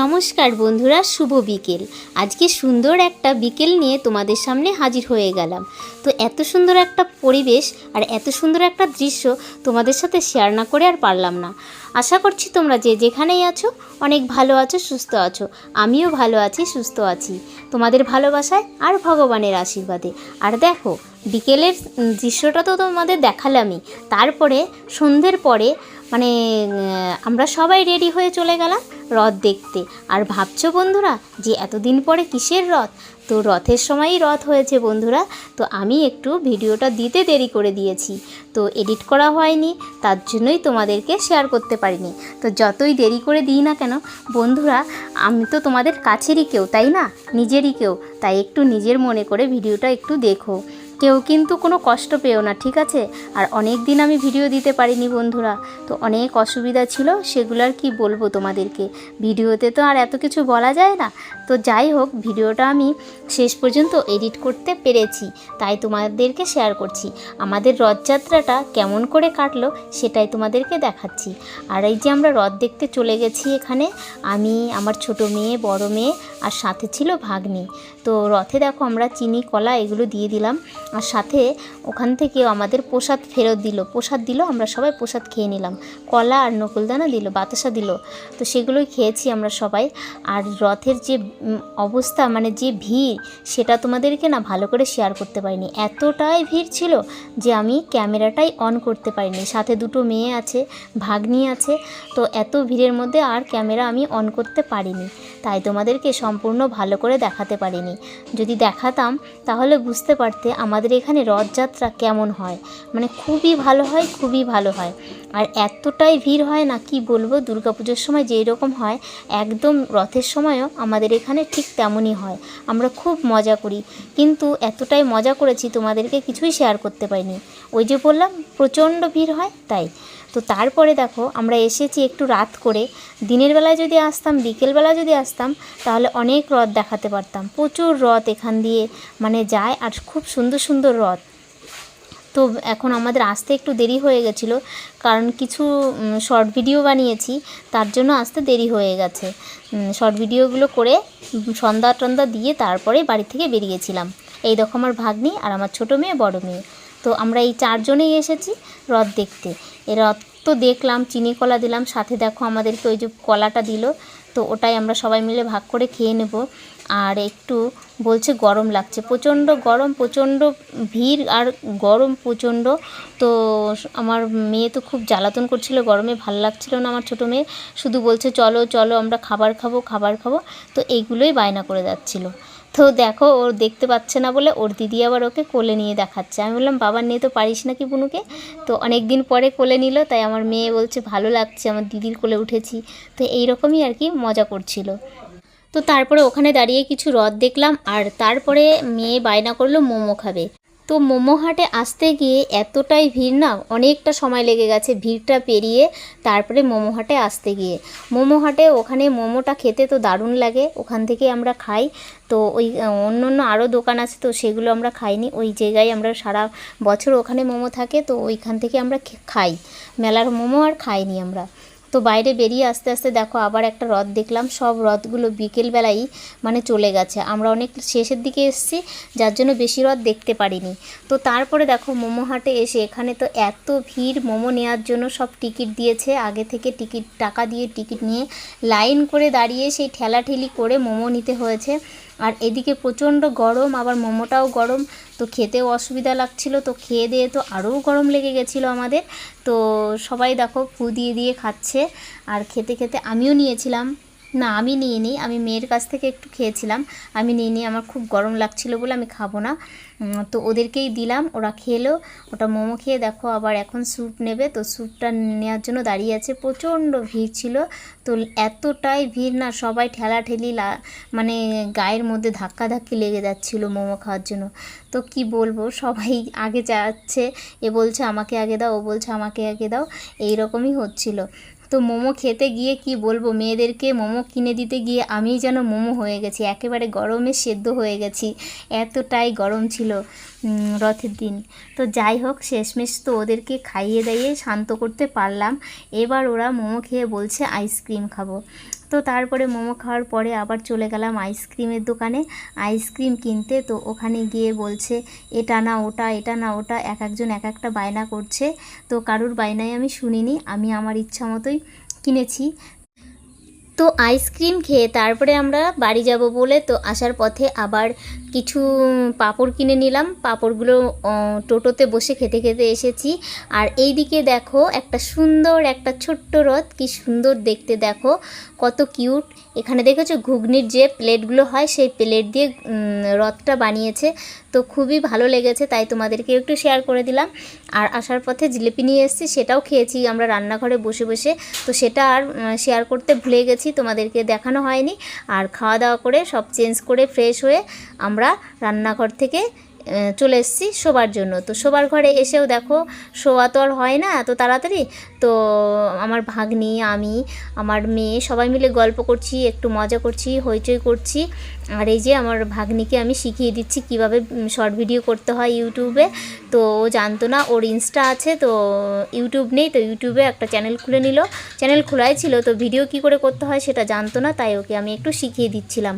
নমস্কার বন্ধুরা, শুভ বিকেল। আজকে সুন্দর একটা বিকেল নিয়ে তোমাদের সামনে হাজির হয়ে গেলাম। তো এত সুন্দর একটা পরিবেশ আর এত সুন্দর একটা দৃশ্য তোমাদের সাথে শেয়ার না করে আর পারলাম না। আশা করছি তোমরা যে যেখানেই আছো, অনেক ভালো আছো, সুস্থ আছো। আমিও ভালো আছি, সুস্থ আছি। তোমাদের ভালোবাসায় আর ভগবানের আশীর্বাদে। আর দেখো, বিকেলের দৃশ্যটা তো তোমাদের দেখালামই। তারপরে সন্ধ্যের পরে মানে আমরা সবাই রেডি হয়ে চলে গেলাম। রথ দেখতে। আর ভাবছ বন্ধুরা যে এতদিন পরে কিসের রথ? তো রথের সময়ই রথ হয়েছে বন্ধুরা। তো আমি একটু ভিডিওটা দিতে দেরি করে দিয়েছি। তো এডিট করা হয়নি, তার জন্যই তোমাদেরকে শেয়ার করতে পারিনি। তো যতই দেরি করে দিই না কেন, বন্ধুরা, আমি তো তোমাদের কাছেরই কেউ, তাই না? নিজেরই কেউ। তাই একটু নিজের মনে করে ভিডিওটা একটু দেখো। কেউ কিন্তু কোনো কষ্ট পেও না, ঠিক আছে? আর অনেক দিন আমি ভিডিও দিতে পারিনি বন্ধুরা, তো অনেক অসুবিধা ছিল, সেগুলো আর কি বলব তোমাদেরকে। ভিডিওতে তো আর এত কিছু বলা যায় না। তো যাই হোক, ভিডিওটা আমি শেষ পর্যন্ত এডিট করতে পেরেছি, তাই তোমাদেরকে শেয়ার করছি। আমাদের রথযাত্রাটা কেমন করে কাটলো সেটাই তোমাদেরকে দেখাচ্ছি। আর এই যে আমরা রথ দেখতে চলে গেছি এখানে, আমি, আমার ছোট মেয়ে, বড় মেয়ে, আর সাথে ছিল ভাগ্নি। তো রথে দেখো আমরা চিনি, কলা, এগুলো দিয়ে দিলাম। আর সাথে ওখান থেকে আমাদের প্রসাদ ফেরত দিল। প্রসাদ দিল, আমরা সবাই প্রসাদ খেয়ে নিলাম। কলা আর নকুলদানা দিল, বাতাসা দিল। তো সেগুলোই খেয়েছি আমরা সবাই। আর রথের যে অবস্থা মানে যে ভিড়, সেটা তোমাদেরকে না ভালো করে শেয়ার করতে পারিনি। এতটাই ভিড় ছিল যে আমি ক্যামেরাটাই অন করতে পারিনি। সাথে দুটো মেয়ে আছে, ভাগ্নি আছে, তো এত ভিড়ের মধ্যে আর ক্যামেরা আমি অন করতে পারিনি। তাই তোমাদেরকে সম্পূর্ণ ভালো করে দেখাতে পারিনি। যদি দেখাতাম, তাহলে বুঝতে পারতে আমাদের এখানে রথযাত্রা কেমন হয়। মানে খুবই ভালো হয়, খুবই ভালো হয়। আর এতটাই ভিড় হয় না, কি বলব? দুর্গাপুজোর সময় যেই রকম হয়, একদম রথের সময়ও আমাদের এখানে ঠিক তেমনই হয়। আমরা খুব মজা করি। কিন্তু এতটাই মজা করেছি, তোমাদেরকে কিছুই শেয়ার করতে পারিনি। ওই যে বললাম, প্রচণ্ড ভিড় হয়, তাই। তো তারপরে দেখো, আমরা এসেছি একটু রাত করে। দিনের বেলায় যদি আসতাম বিকেলবেলা যদি আসতাম, তাহলে অনেক রথ দেখাতে পারতাম। প্রচুর রথ এখান দিয়ে মানে যায় আর খুব সুন্দর সুন্দর রথ। তো এখন আমাদের আসতে একটু দেরি হয়ে গেছিল, কারণ কিছু শর্ট ভিডিও বানিয়েছি, তার জন্য আসতে দেরি হয়ে গেছে। শর্ট ভিডিওগুলো করে সন্ধ্যা টন্ধা দিয়ে তারপরে বাড়ি থেকে বেরিয়েছিলাম। এই দেখো আমার ভাগ্নি আর আমার ছোটো মেয়ে, বড় মেয়ে। তো আমরা এই চারজনেই এসেছি রথ দেখতে। এই রথ তো দেখলাম, চিনি কলা দিলাম, সাথে দেখো আমাদেরকে ওই যে কলাটা দিল। তো ওটাই আমরা সবাই মিলে ভাগ করে খেয়ে নেব। আর একটু বলছে গরম লাগছে। প্রচণ্ড গরম, প্রচণ্ড ভিড় আর গরম প্রচণ্ড। তো আমার মেয়ে তো খুব জ্বালাতন করছিল, গরমে ভালো লাগছিল না আমার ছোটো মেয়ে। শুধু বলছে, চলো চলো, আমরা খাবার খাব খাবার খাব। তো এইগুলোই বায়না করে যাচ্ছিল। তো দেখো ওর দেখতে পাচ্ছে না বলে ওর দিদি আবার ওকে কোলে নিয়ে দেখাচ্ছে। আমি বললাম, বাবার নিয়ে তো পারিস নাকি বুনুকে? তো অনেক দিন পরে কোলে নিল, তাই আমার মেয়ে বলছে, ভালো লাগছে, আমার দিদির কোলে উঠেছি। তো এই রকমই আর কি মজা করছিল। তো তারপরে ওখানে দাঁড়িয়ে কিছু রথ দেখলাম, আর তারপরে মেয়ে বায়না করল, মোমো খাবে। তো মোমো হাটে আসতে গিয়ে এতটাই ভিড় না, অনেকটা সময় লেগে গেছে ভিড়টা পেরিয়ে তারপরে মোমো হাটে আসতে গিয়ে। মোমো হাটে ওখানে মোমোটা খেতে তো দারুণ লাগে, ওখান থেকে আমরা খাই। তো ওই অন্য অন্য আরও দোকান আছে তো সেগুলো আমরা খাইনি, ওই জায়গায় আমরা সারা বছর ওখানে মোমো থাকে তো ওইখান থেকে আমরা খাই। মেলার মোমো আর খাইনি আমরা। তো বাইরে বেরিয়ে আস্তে আস্তে দেখো আবার একটা রথ দেখলাম। সব রথগুলো বিকেলবেলাই মানে চলে গেছে। আমরা অনেক শেষের দিকে এসেছি, যার জন্য বেশি রথ দেখতে পারিনি। তো তারপরে দেখো মোমো হাটে এসে এখানে তো এত ভিড়, মোমো নেওয়ার জন্য সব টিকিট দিয়েছে। আগে থেকে টিকিট, টাকা দিয়ে টিকিট নিয়ে লাইন করে দাঁড়িয়ে সেই ঠেলাঠেলি করে মোমো নিতে হয়েছে। আর এদিকে প্রচণ্ড গরম, আবার মোমোটাও গরম। তো খেতেও অসুবিধা লাগছিল, তো খেয়ে দিয়ে তো আরও গরম লেগে গেছিল আমাদের। তো সবাই দেখো, ফু দিয়ে দিয়ে খাচ্ছে। আর খেতে খেতে আমিও নিয়েছিলাম। না, আমি নিয়ে নিই আমি মেয়ের কাছ থেকে একটু খেয়েছিলাম। আমি নিয়ে নিই আমার খুব গরম লাগছিল বলে আমি খাব না। তো ওদেরকেই দিলাম, ওরা খেলো। ওটা মোমো খেয়ে দেখো আবার এখন স্যুপ নেবে। তো স্যুপটা নেওয়ার জন্য দাঁড়িয়ে আছে। প্রচণ্ড ভিড় ছিল। তো এতটাই ভিড় না, সবাই ঠেলাঠেলি লা মানে গায়ের মধ্যে ধাক্কা ধাক্কি লেগে যাচ্ছিল মোমো খাওয়ার জন্য। তো কি বলব, সবাই আগে যাচ্ছে। এ বলছে আমাকে আগে দাও, ও বলছে আমাকে আগে দাও। এই রকমই হচ্ছিল। তো মোমো খেতে গিয়ে কি বলব? মেয়েদেরকে মোমো কিনে দিতে গিয়ে আমি যেন মোমো হয়ে গেছি। একেবারে গরমে সেদ্ধ হয়ে গেছি। এতটাই গরম ছিল রথের দিন। তো যাই হোক, শেষমেশ তো ওদেরকে খাইয়ে দাইয়ে শান্ত করতে পারলাম। এবার ওরা মোমো খেয়ে বলছে, আইসক্রিম খাব। তো তারপরে মোমো খাওয়ার পরে আবার চলে গেলাম আইসক্রিমের দোকানে। আইসক্রিম কিনতে তো ওখানে গিয়ে বলছে, এটা না, ওটা, এটা না, ওটা। এক একজন এক একটা বায়না করছে। তো কারুর বায়নায় আমি শুনিনি, আমি আমার ইচ্ছা মতোই কিনেছি। তো আইসক্রিম খেয়ে তারপরে আমরা বাড়ি যাব বলে তো আসার পথে আবার কিছু পাঁপড় কিনে নিলাম। পাঁপড়গুলো টোটোতে বসে খেতে খেতে এসেছি। আর এই দিকে দেখো, একটা সুন্দর একটা ছোট্ট রথ। কি সুন্দর দেখতে দেখো, কত কিউট। এখানে দেখেছ, ঘুগনির যে প্লেটগুলো হয়, সেই প্লেট দিয়ে রথটা বানিয়েছে। তো খুবই ভালো লেগেছে, তাই তোমাদেরকে একটু শেয়ার করে দিলাম। আর আসার পথে জিলিপি নিয়ে এসেছি, সেটাও খেয়েছি আমরা রান্নাঘরে বসে বসে। তো সেটা আর শেয়ার করতে ভুলে গেছি, তোমাদেরকে দেখানো হয়নি। আর খাওয়া দাওয়া করে সব চেঞ্জ করে ফ্রেশ হয়ে আমরা রান্নাঘর থেকে চলে এসেছি শোবার জন্য। তো শোবার ঘরে এসেও দেখো, শোয়া তো আর হয় না এত তাড়াতাড়ি। তো আমার ভাগ্নি, আমি, আমার মেয়ে সবাই মিলে গল্প করছি, একটু মজা করছি, হইচই করছি। আর এই যে আমার ভাগ্নিকে আমি শিখিয়ে দিচ্ছি কীভাবে শর্ট ভিডিও করতে হয় ইউটিউবে। তো ও জানতো না, ওর ইনস্টা আছে, তো ইউটিউব নেই, তো ইউটিউবে একটা চ্যানেল খুলে নিল। চ্যানেল খোলাই ছিল, তো ভিডিও কি করে করতে হয় সেটা জানতো না, তাই ওকে আমি একটু শিখিয়ে দিচ্ছিলাম।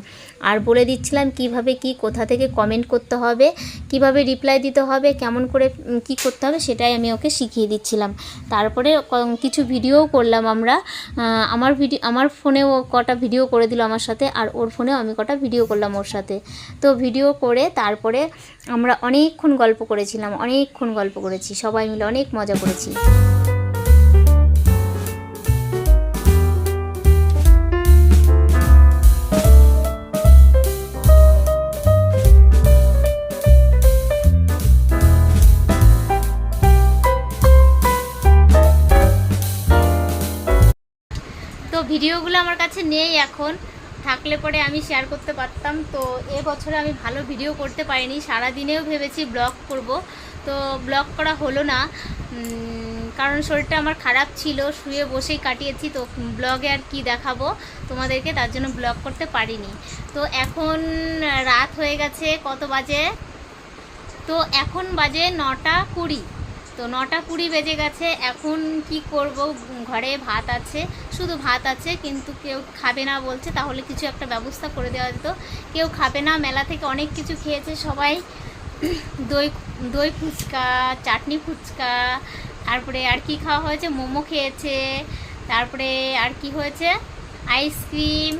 আর বলে দিচ্ছিলাম কীভাবে কি, কোথা থেকে কমেন্ট করতে হবে, কীভাবে রিপ্লাই দিতে হবে, কেমন করে কি করতে হবে সেটাই আমি ওকে শিখিয়ে দিচ্ছিলাম। তারপরে কিছু ভিডিওও করলাম আমরা। আমার ভিডিও আমার ফোনেও কটা ভিডিও করে দিল আমার সাথে আর ওর ফোনেও আমি কটা ভিডিও করলাম ওর সাথে। তো ভিডিও করে তারপরে আমরা অনেকক্ষণ গল্প করেছিলাম, অনেকক্ষণ গল্প করেছি, সবাই মিলে অনেক মজা করেছি। ভিডিওগুলো আমার কাছে নেই এখন। থাকলে পরে আমি শেয়ার করতে পারতাম। তো এ বছরে আমি ভালো ভিডিও করতে পারিনি। সারা দিনেও ভেবেছি ব্লগ করব। তো ব্লগ করা হলো না। কারণ শরীরটা আমার খারাপ ছিল। শুয়ে বসেই কাটিয়েছি। তো ব্লগে আর কি দেখাবো? তোমাদেরকে তার জন্য ব্লগ করতে পারিনি। তো এখন রাত হয়ে গেছে। কত বাজে? তো এখন বাজে নটা কুড়ি। তো নটা কুড়ি বেজে গেছে, এখন কি করব? ঘরে ভাত আছে, শুধু ভাত আছে, কিন্তু কেউ খাবে না বলছে, তাহলে কিছু একটা ব্যবস্থা করে দেওয়া যেত। কেউ খাবে না, মেলা থেকে অনেক কিছু খেয়েছে সবাই। দই দই ফুচকা, চাটনি ফুচকা, তারপরে আর কি খাওয়া হয়েছে? মোমো খেয়েছে, তারপরে আর কি হয়েছে? আইসক্রিম,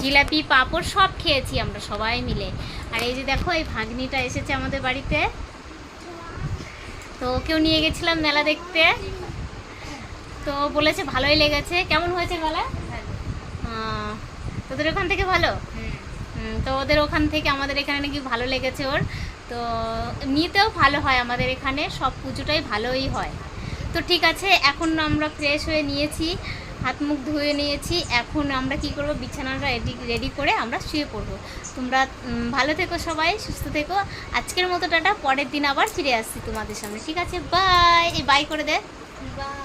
জিলাপি, পাঁপড় সব খেয়েছি আমরা সবাই মিলে। আর এই যে দেখো, এই ভাগ্নিটা এসেছে আমাদের বাড়িতে। তো ওকেও নিয়ে গেছিলাম মেলা দেখতে। তো বলেছে ভালোই লেগেছে। কেমন হয়েছে মেলা? তোদের ওখান থেকে ভালো? তো ওদের ওখান থেকে আমাদের এখানে নাকি ভালো লেগেছে ওর। তো এমনিতেও ভালো হয় আমাদের এখানে, সব পুজোটাই ভালোই হয়। তো ঠিক আছে, এখন আমরা ফ্রেশ হয়ে নিয়েছি। হাত মুখ ধুয়ে নিয়েছি। এখন আমরা কি করব? বিছানাটা রেডি রেডি করে আমরা শুয়ে পড়ব। তোমরা ভালো থেকো সবাই, সুস্থ থেকো। আজকের মতো টাটা, পরের দিন আবার ফিরে আসছি তোমাদের সামনে। ঠিক আছে বাই এই বাই করে দে। বাই